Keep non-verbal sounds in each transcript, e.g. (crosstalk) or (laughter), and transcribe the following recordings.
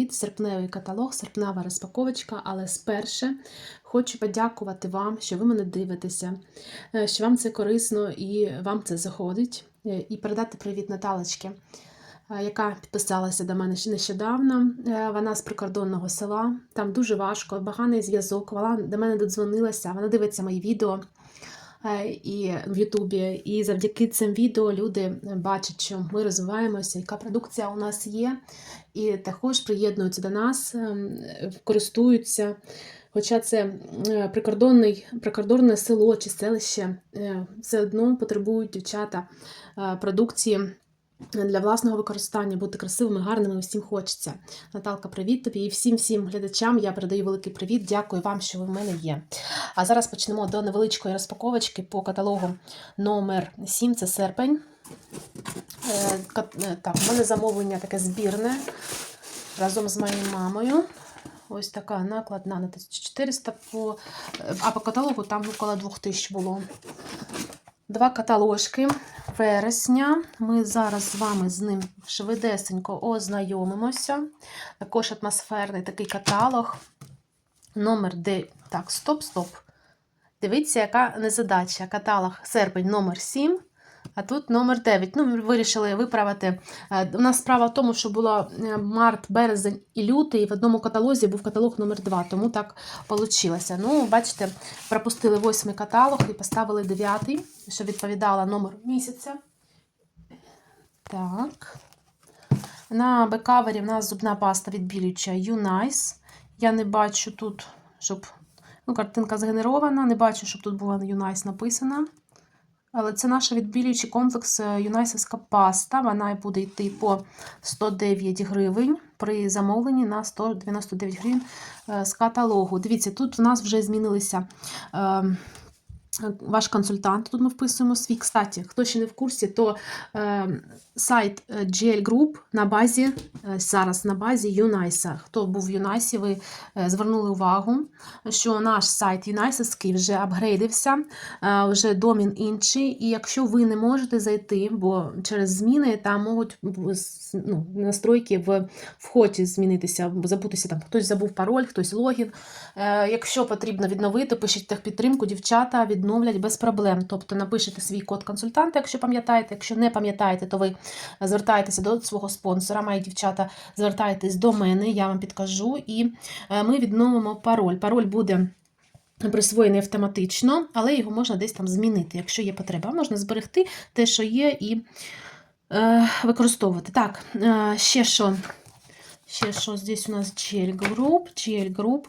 привіт! Серпневий каталог, серпнева розпаковочка, але сперше хочу подякувати вам, що ви мене дивитеся, е, що вам це корисно і вам це заходить. Е, І передати привіт Наталочці, е, яка підписалася до мене нещодавно. Вона з прикордонного села. Там дуже важко, поганий зв'язок. Вона до мене додзвонилася, вона дивиться мої відео і в Ютубі. І завдяки цим відео люди бачать, що ми розвиваємося, яка продукція у нас є, і також приєднуються до нас, ем, користуються. Хоча це е, прикордонний, прикордонне село чи селище, е, все одно потребують дівчата е, продукції для власного використання, бути красивими, гарними всім хочеться. Наталка, привіт тобі і всім всім глядачам. Я передаю великий привіт. Дякую вам, що ви в мене є. А зараз почнемо до невеличкої розпаковочки по каталогу номер 7 це серпень. Е, е, Так, у мене замовлення таке збірне разом з моєю мамою. Ось така накладна на 1400, по, е, а по каталогу там около 2000 було. Два каталожки вересня. Ми зараз з вами з ним швидесенько ознайомимося. Також атмосферний такий каталог. Номер 9. Так, стоп, стоп. Дивіться, яка незадача. Каталог серпень номер 7. А тут номер 9. Ну, вирішили виправити. Е, У нас справа в тому, що було е, март, березень і лютий, і в одному каталозі був каталог номер 2, тому так вийшло. Ну, бачите, пропустили восьмий каталог і поставили дев'ятий, що відповідало номер місяця. Так. На бекавері в нас зубна паста відбілююча Unice. Я не бачу тут, щоб. Ну, картинка згенерована, не бачу, щоб тут була Unice написана. Але це наш відбілюючий комплекс е, Юнайсовська паста. Вона буде йти по 109 гривень при замовленні на 199 гривень е, з каталогу. Дивіться, тут в нас вже змінилися. Ваш консультант, тут ми вписуємо свій. Кстати, хто ще не в курсі, то е, сайт е, GL Group на базі, е, зараз на базі Юнайса. Хто був в Юнайсі, ви е, звернули увагу, що наш сайт Юнайсовський вже апгрейдився, е, вже домін інший. І якщо ви не можете зайти, бо через зміни там можуть ну, настройки в вході змінитися, забутися там, хтось забув пароль, хтось логін. Е, Якщо потрібно відновити, пишіть техпідтримку, дівчата відновлять без проблем. Тобто напишете свій код консультанта, якщо пам'ятаєте. Якщо не пам'ятаєте, то ви звертаєтеся до свого спонсора. Мої дівчата, звертайтесь до мене, я вам підкажу, і е, ми відновимо пароль. Пароль буде. Присвоєний автоматично, але його можна десь там змінити, якщо є потреба. Можна зберегти те, що є, і е, використовувати. Так, е, ще що. Ще що здесь у нас GL Group, GL Group.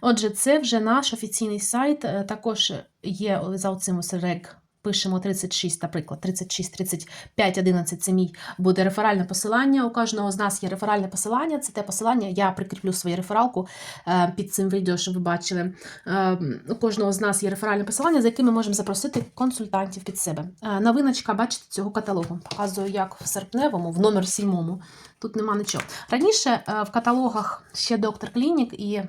Отже, це вже наш офіційний сайт. Е, Також є за оцим рек. Пишемо 36, наприклад, 36, 35, 11 це мій буде реферальне посилання. У кожного з нас є реферальне посилання. Це те посилання, я прикріплю свою рефералку е, під цим відео, щоб ви бачили. Е, У кожного з нас є реферальне посилання, за яким ми можемо запросити консультантів під себе. Е, Новиночка, бачите, цього каталогу. Показую, як в серпневому, в номер 7. Тут нема нічого. Раніше е, в каталогах ще доктор Клінік і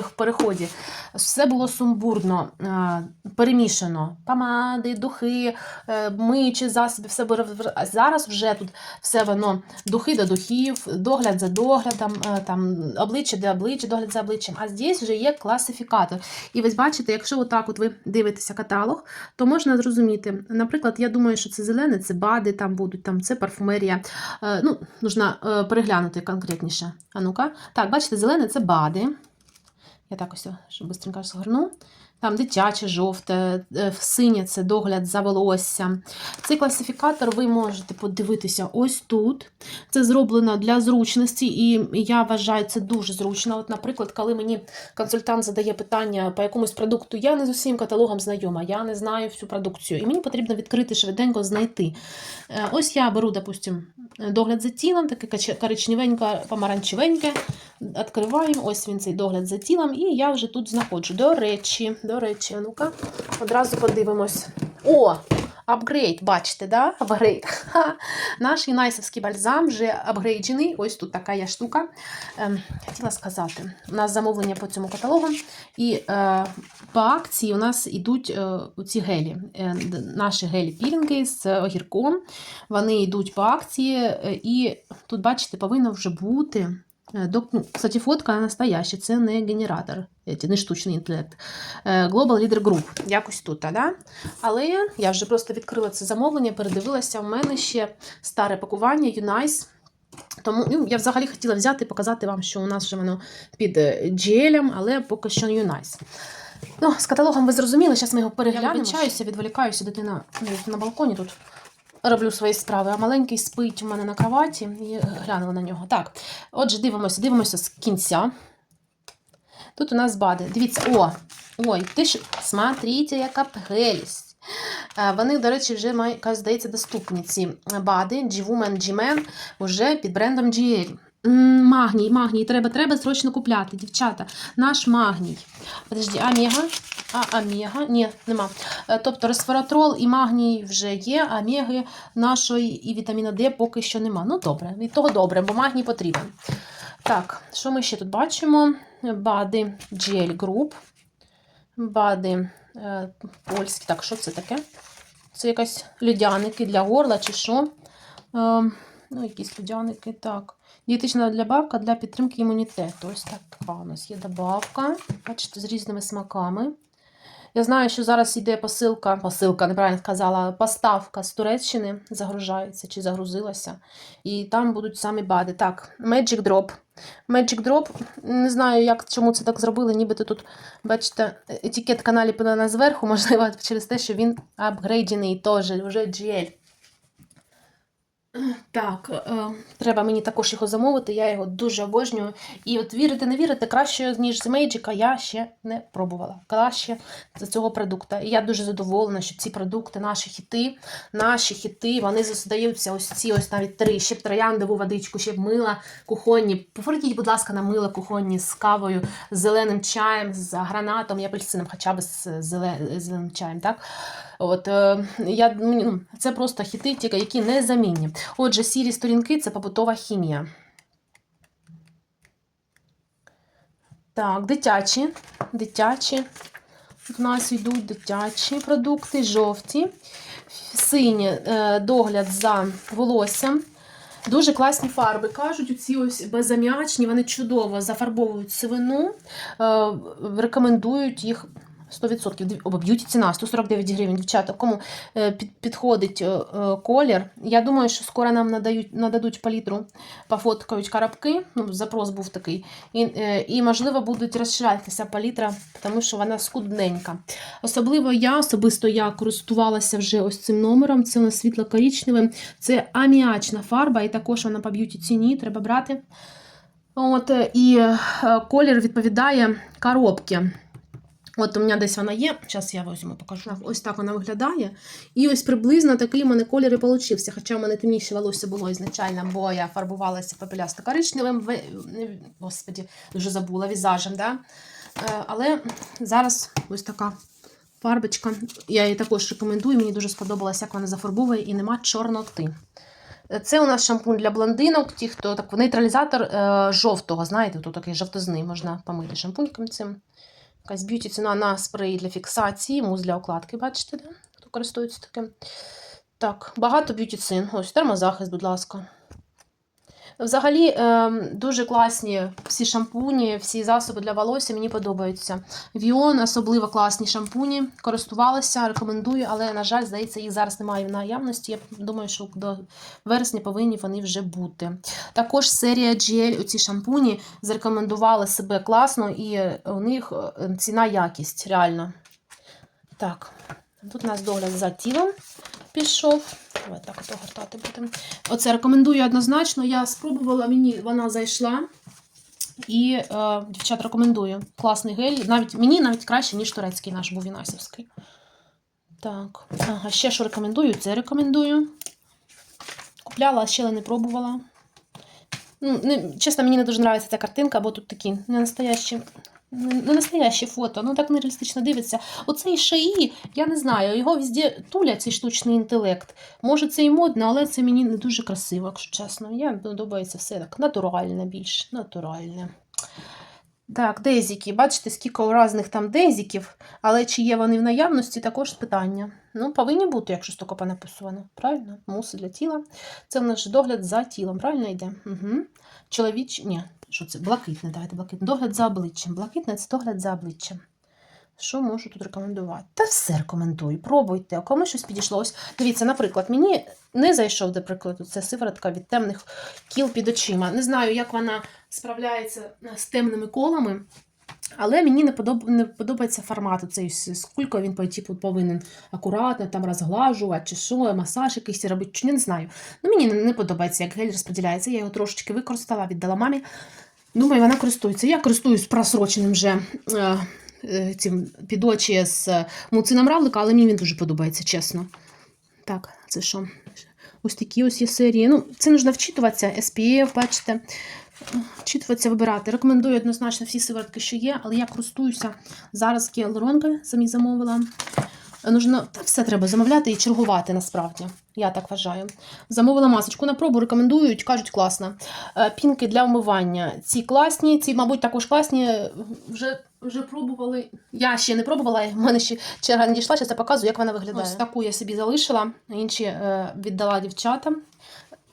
в переході все було сумбурно, е, перемішано. Помади, духи, е, миючі засоби, все було. зараз вже тут все воно духи до духів, догляд за доглядом, там, обличчя до обличчя, догляд за обличчям. А здесь вже є класифікатор. І ви бачите, якщо отак от ви дивитеся каталог, то можна зрозуміти. Наприклад, я думаю, що це зелене, це бади там будуть, там це парфумерія. Ну, нужна переглянути конкретніше. А ну-ка. Так, бачите, зелене це бади. Я так ось швидко згорну. Там дитяче, жовте, е, синє це догляд за волоссям. Цей класифікатор ви можете подивитися ось тут. Це зроблено для зручності, і я вважаю це дуже зручно. От, наприклад, коли мені консультант задає питання по якомусь продукту, я не з усім каталогом знайома, я не знаю всю продукцію. І мені потрібно відкрити швиденько знайти. Е, Ось я беру, допустим, догляд за тілом, таке коричневеньке, помаранчевеньке. Відкриваємо, ось він цей догляд за тілом, і я вже тут знаходжу. До речі, до речі, ну-ка, одразу подивимось. О! Апгрейд, бачите, да? Апгрейд. Наш юнайсовський бальзам вже апгрейджений. Ось тут така є штука. Ем, хотіла сказати, у нас замовлення по цьому каталогу. І е, по акції у нас йдуть е, ці гелі. Е, наші гелі-пілінги з огірком. Вони йдуть по акції. е, І тут, бачите, повинно вже бути Кстати, фотка настояща, це не генератор, не штучний інтелект. Е, Global Leader Group, якось тут, да? Але я вже просто відкрила це замовлення, передивилася, у мене ще старе пакування, Unice. Тому ну, я взагалі хотіла взяти і показати вам, що у нас вже воно під е, GL, але поки що Unice. Ну, з каталогом ви зрозуміли, зараз ми його переглянемо. Я вибачаюся, відволікаюся, дитина ну, на балконі тут роблю свої справи, а маленький спить у мене на кроваті і глянула на нього. Так, отже, дивимося, дивимося з кінця. Тут у нас бади. Дивіться, о! Ой, ти ж смотрите, яка прелість. Е, Вони, до речі, вже здається, доступні ці бади G-Woman, G-Man вже під брендом GL. Магній, магній, треба, треба срочно купляти, дівчата. Наш магній. Подожди, омега. А, омега? Ні, нема. Е, Тобто ресвератрол і магній вже є, омеги нашої і вітаміна Д поки що нема. Ну, добре, від того добре, бо магній потрібен. Так, що ми ще тут бачимо? Бади GL Group. Бади е, польські. Так, що це таке? Це якась людяники для горла чи що? Е, ну, якісь людяники, так. Дієтична добавка для підтримки імунітету. Ось така у нас є добавка. Бачите, з різними смаками. Я знаю, що зараз йде посилка, посилка, неправильно сказала, поставка з Туреччини загружається чи загрузилася. І там будуть самі бади. Так, Magic Drop. Magic Drop, не знаю, як, чому це так зробили, нібито тут, бачите, етикетка наліплена зверху, можливо, через те, що він апгрейджений теж, вже GL. Так, е, треба мені також його замовити, я його дуже обожнюю. І от вірите, не вірите, краще, ніж з Magic, я ще не пробувала. Краще за цього продукту. І я дуже задоволена, що ці продукти, наші хіти, наші хіти, вони задаються ось ці ось навіть три. Ще б трояндову водичку, ще б мила кухонні. Поверніть, будь ласка, на мила кухонні з кавою, з зеленим чаєм, з гранатом і апельсином, хоча б з зеле- зеленим чаєм. так? От, е, я, ну, це просто хіти, тільки які незамінні. Отже, сірі сторінки це побутова хімія. Так, дитячі. Дитячі. У нас йдуть дитячі продукти, жовті, сині е, догляд за волоссям. Дуже класні фарби. Кажуть, оці ось безам'ячні, вони чудово зафарбовують сивину. Е, рекомендують їх 100%. Див- О, б'юті ціна 149 гривень. Дівчата, кому е, підходить е, е, колір. Я думаю, що скоро нам надають, нададуть палітру, пофоткають коробки. Ну, запрос був такий. І, і можливо, будуть розширятися палітра, тому що вона скудненька. Особливо я, особисто я користувалася вже ось цим номером. Це у нас світло-коричневим. Це аміачна фарба, і також вона по б'юті ціні, треба брати. От, і колір відповідає коробці. От у мене десь вона є. Зараз я візьму, покажу. Ось так вона виглядає. І ось приблизно такий у мене колір і получився. Хоча в мене темніше волосся було ізначально, бо я фарбувалася попелясто коричневим, ви- господі, вже забула візажем. Да? Е, Але зараз ось така фарбочка. Я її також рекомендую. Мені дуже сподобалось, як вона зафарбовує і нема чорноти. Це у нас шампунь для блондинок, ті, хто так, нейтралізатор е, жовтого, знаєте, тут такий жовтизний можна помити шампуньком цим. Якась б'юті ціна на спрей для фіксації, мус для окладки, бачите, да? хто користується таким. Так, багато б'юті цин. Ось термозахист, будь ласка. Взагалі, ем, дуже класні всі шампуні, всі засоби для волосся мені подобаються. Віон, особливо класні шампуні. Користувалася, рекомендую, але, на жаль, здається, їх зараз немає в наявності. Я думаю, що до вересня повинні вони вже бути. Також серія GL, ці шампуні зарекомендували себе класно, і у них е, ціна якість, реально. Так, тут у нас догляд за тілом пішов. Давай так от огортати будемо. Оце рекомендую однозначно. Я спробувала, мені вона зайшла. І е, дівчат рекомендую. Класний гель. Навіть, мені навіть краще, ніж турецький наш був Вінасівський. Так, ага, ще що рекомендую, це рекомендую. Купляла, а ще не пробувала. Ну, не, чесно, мені не дуже подобається ця картинка, бо тут такі не настоящі, не, не настоящі фото, ну так нереалістично дивиться. Оцей шаї, я не знаю, його везде тулять цей штучний інтелект. Може, це і модно, але це мені не дуже красиво, якщо чесно. Я подобається все так натуральне більш, натуральне. Так, дезіки. Бачите, скільки різних там дезіків, але чи є вони в наявності, також питання. Ну, повинні бути, якщо столько написано. Правильно? Муси для тіла. Це в нас догляд за тілом, правильно йде? Угу. Чоловіч. Ні, що це? Блакитне, давайте блакитне. Догляд за обличчям. Блакитне це догляд за обличчям. Що можу тут рекомендувати? Та все рекомендую. Пробуйте, а кому щось підійшло. Ось дивіться, наприклад, мені не зайшов, до прикладу, це сиворотка від темних кіл під очима. Не знаю, як вона справляється е, з темними колами, але мені не, подоб... не подобається формат цей з кулькою, він по типу повинен акуратно там розглажувати, чи що, масаж якийсь робити, чи не знаю. Ну, мені не, не подобається, як гель розподіляється. Я його трошечки використала, віддала мамі. Думаю, вона користується. Я користуюсь просроченим вже. Е... е, Цим під очі з муцином равлика, але мені він дуже подобається, чесно. Так, це що? Ось такі ось є серії. Ну, це нужно вчитуватися, SPF, бачите, вчитуватися, вибирати. Рекомендую однозначно всі сиворотки, що є, але я користуюся зараз гіалуронкою, самі замовила. Нужно, все треба замовляти і чергувати насправді. Я так вважаю. Замовила масочку на пробу, рекомендують, кажуть, класно. Е, Пінки для вмивання. Ці класні, ці, мабуть, також класні. Вже, вже пробували. Я ще не пробувала, в мене ще черга не дійшла, зараз я показую, як вона виглядає. Ось таку я собі залишила, інші е, віддала дівчатам.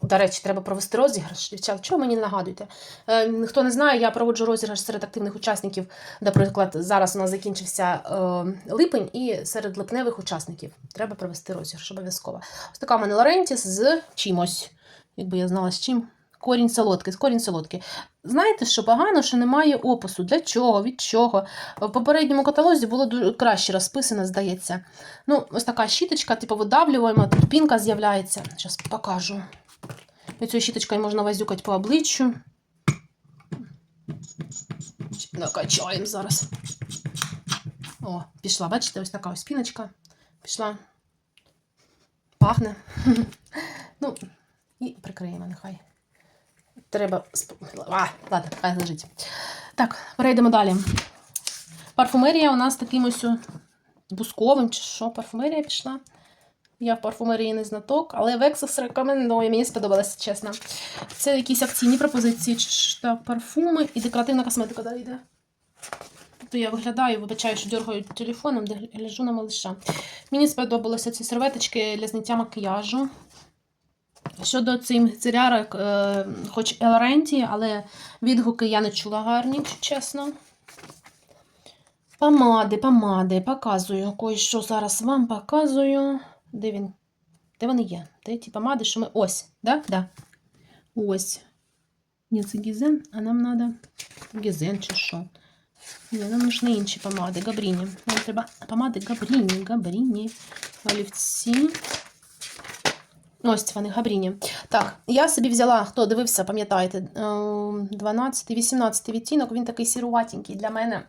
До речі, треба провести розіграш. Дівчат, чого мені нагадуєте? Е, хто не знає, я проводжу розіграш серед активних учасників. Наприклад, зараз у нас закінчився е, липень, і серед липневих учасників треба провести розіграш обов'язково. Ось така в мене Лорентіс з чимось. Якби я знала з чим. Корінь солодкий, корінь солодкий. Знаєте, що погано, що немає опису. Для чого, від чого. В попередньому каталозі було дуже краще розписано, здається. Ну, ось така щіточка, типу видавлюємо, тут пінка з'являється. Зараз покажу. І цією щіточкою можна возюкати по обличчю. Накачаємо зараз. О, пішла, бачите, ось така ось піночка. Пішла. Пахне. (laughs) Ну, і прикриємо, нехай. Треба. А, ладно, хай лежить. Так, перейдемо далі. Парфумерія у нас таким ось бусковим, чи що, парфумерія пішла. Я в парфумерії не знаток, але Vexus рекомендую, мені сподобалося, чесно. Це якісь акційні пропозиції, та парфуми і декоративна косметика далі йде. То я виглядаю, вибачаю, що дергаю телефоном, де гляжу на малиша. Мені сподобалися ці серветочки для зняття макіяжу. Щодо цим цирярок, е, хоч Елоренті, але відгуки я не чула гарні, чесно. Помади, помади, показую. Кое-що зараз вам показую. Де він? Де вони є? Де ті помади, що ми. Ось, да? Да. Ось. Ні, це гізен, а нам треба гізен чи що. Ні, нам нужні інші помади, Габріні. Нам треба помади Габріні, Габріні, олівці. Ось вони, Габріні. Так, я собі взяла, хто дивився, пам'ятаєте, 12-18 відтінок, він такий сіруватенький для мене.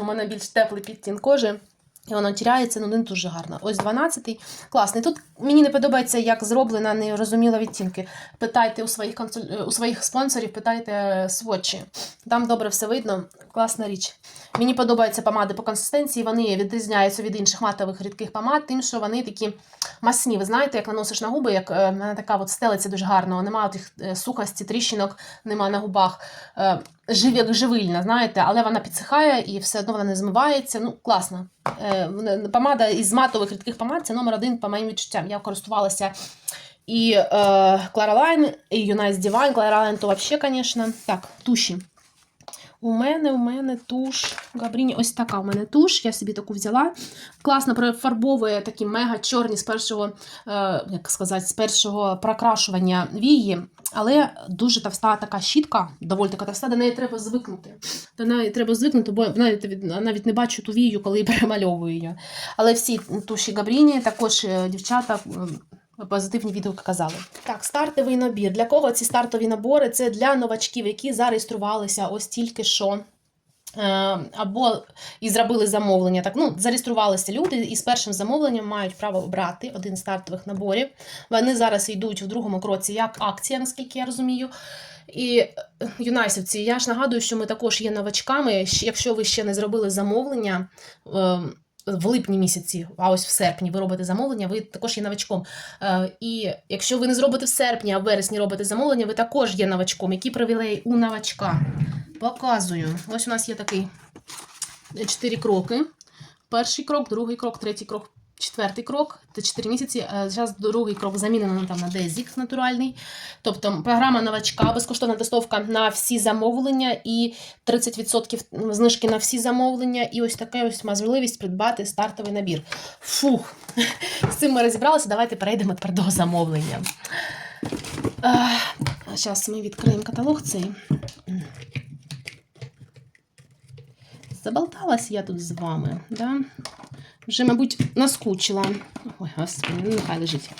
У мене більш теплий підтін кожи. І воно тіряється, ну не дуже гарно. Ось 12-й. Класний. Тут мені не подобається, як зроблена нерозуміла відтінки. Питайте у своїх консуль... у своїх спонсорів, питайте сводчі. Там добре все видно. Класна річ. Мені подобаються помади по консистенції. Вони відрізняються від інших матових рідких помад, тим, що вони такі масні. Ви знаєте, як наносиш на губи, як е, в мене така от стелиця дуже гарно. Нема тих е, сухості, тріщинок, нема на губах. Е, Жив як живильна, знаєте, але вона підсихає і все одно вона не змивається. Ну, класно. Е, помада із матових рідких помад це номер один по моїм відчуттям. Я користувалася і е, Claraline, і Unice Divine. Кларалайн то взагалі, звісно. Так, туші. У мене, у мене туш Габріні. Ось така у мене туш. Я собі таку взяла. Класно профарбовує такі мега чорні з першого, е, як сказати, з першого прокрашування вії. Але дуже товста така щітка, доволі така товста, до неї треба звикнути. До неї треба звикнути, бо навіть, навіть не бачу ту вію, коли перемальовую її. Але всі туші Габріні, також е, дівчата. Позитивні відгуки казали. Так, стартовий набір. Для кого ці стартові набори? Це для новачків, які зареєструвалися ось тільки що. Е, Або і зробили замовлення. Так, ну, зареєструвалися люди і з першим замовленням мають право обрати один з стартових наборів. Вони зараз йдуть в другому кроці як акція, наскільки я розумію. І е, юнайсівці, я ж нагадую, що ми також є новачками. Якщо ви ще не зробили замовлення е, в липні місяці, а ось в серпні ви робите замовлення, ви також є новачком. Е, І якщо ви не зробите в серпні, а в вересні робите замовлення, ви також є новачком. Які привілеї у новачка? Показую. Ось у нас є такий е, чотири кроки. Перший крок, другий крок, третій крок, четвертий крок. Це 4 місяці. Зараз другий крок замінено там, на Дезік натуральний. Тобто програма новачка, безкоштовна доставка на всі замовлення і 30% знижки на всі замовлення. І ось така ось можливість придбати стартовий набір. Фух, з цим ми розібралися. Давайте перейдемо тепер до замовлення. Зараз ми відкриємо каталог цей. Заболталась я тут з вами, да? Вже, мабуть, наскучила. Ой, господи, ну нехай лежить.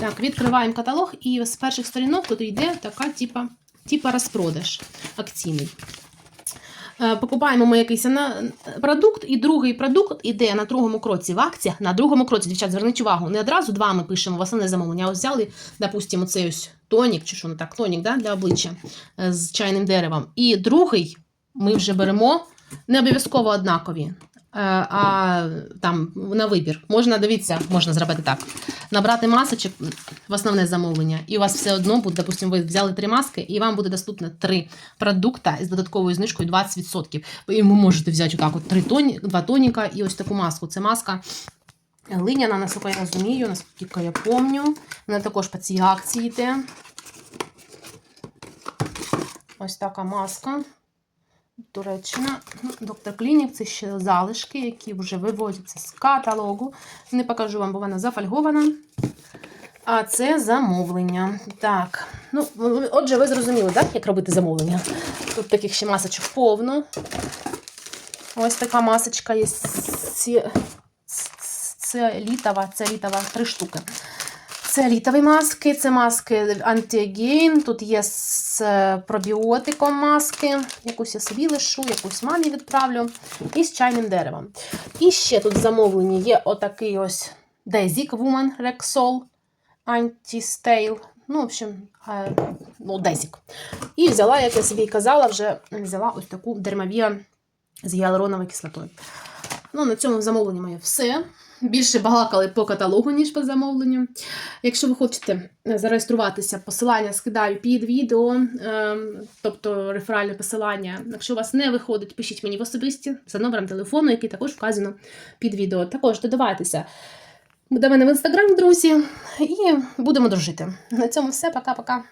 Так, відкриваємо каталог, і з перших сторінок тут йде така, типа, типа розпродаж акційний. Е, Покупаємо ми якийсь продукт, і другий продукт іде на другому кроці в акціях. На другому кроці, дівчат, зверніть увагу, не одразу два ми пишемо в основне замовлення, ось взяли, допустимо, цей ось тонік, чи що не так, тонік да, для обличчя е, з чайним деревом. І другий ми вже беремо не обов'язково однакові, а там на вибір. Можна, дивіться, можна зробити так. Набрати масочок в основне замовлення, і у вас все одно буде, допустимо, ви взяли три маски, і вам буде доступно три продукта з додатковою знижкою 20%. І ви можете взяти отак от три тоні, два тоніка і ось таку маску. Це маска глиняна, наскільки я розумію, наскільки я пам'ятаю. Вона також по цій акції йде. Ось така маска. Туреччина, доктор Клінік, це ще залишки, які вже виводяться з каталогу. Не покажу вам, бо вона зафольгована. А це замовлення. Так, ну, отже, ви зрозуміли, так, як робити замовлення? Тут таких ще масочок повно. Ось така масочка є. Це літова, це літова, три штуки. Це літові маски, це маски антигейн. Тут є з е, пробіотиком маски. Якусь я собі лишу, якусь мамі відправлю. І з чайним деревом. І ще тут в замовленні є отакий ось Desic Woman Rexol Anti-Stale. Ну, в общем, е, ну, Desic. І взяла, як я собі казала, вже взяла ось таку дермавія з гіалуроновою кислотою. Ну, на цьому замовлення моє все. Більше балакали по каталогу, ніж по замовленню. Якщо ви хочете зареєструватися, посилання скидаю під відео, ем, тобто реферальне посилання. Якщо у вас не виходить, пишіть мені в особисті за номером телефону, який також вказано під відео. Також додавайтеся до мене в інстаграм, друзі, і будемо дружити. На цьому все. Пока-пока.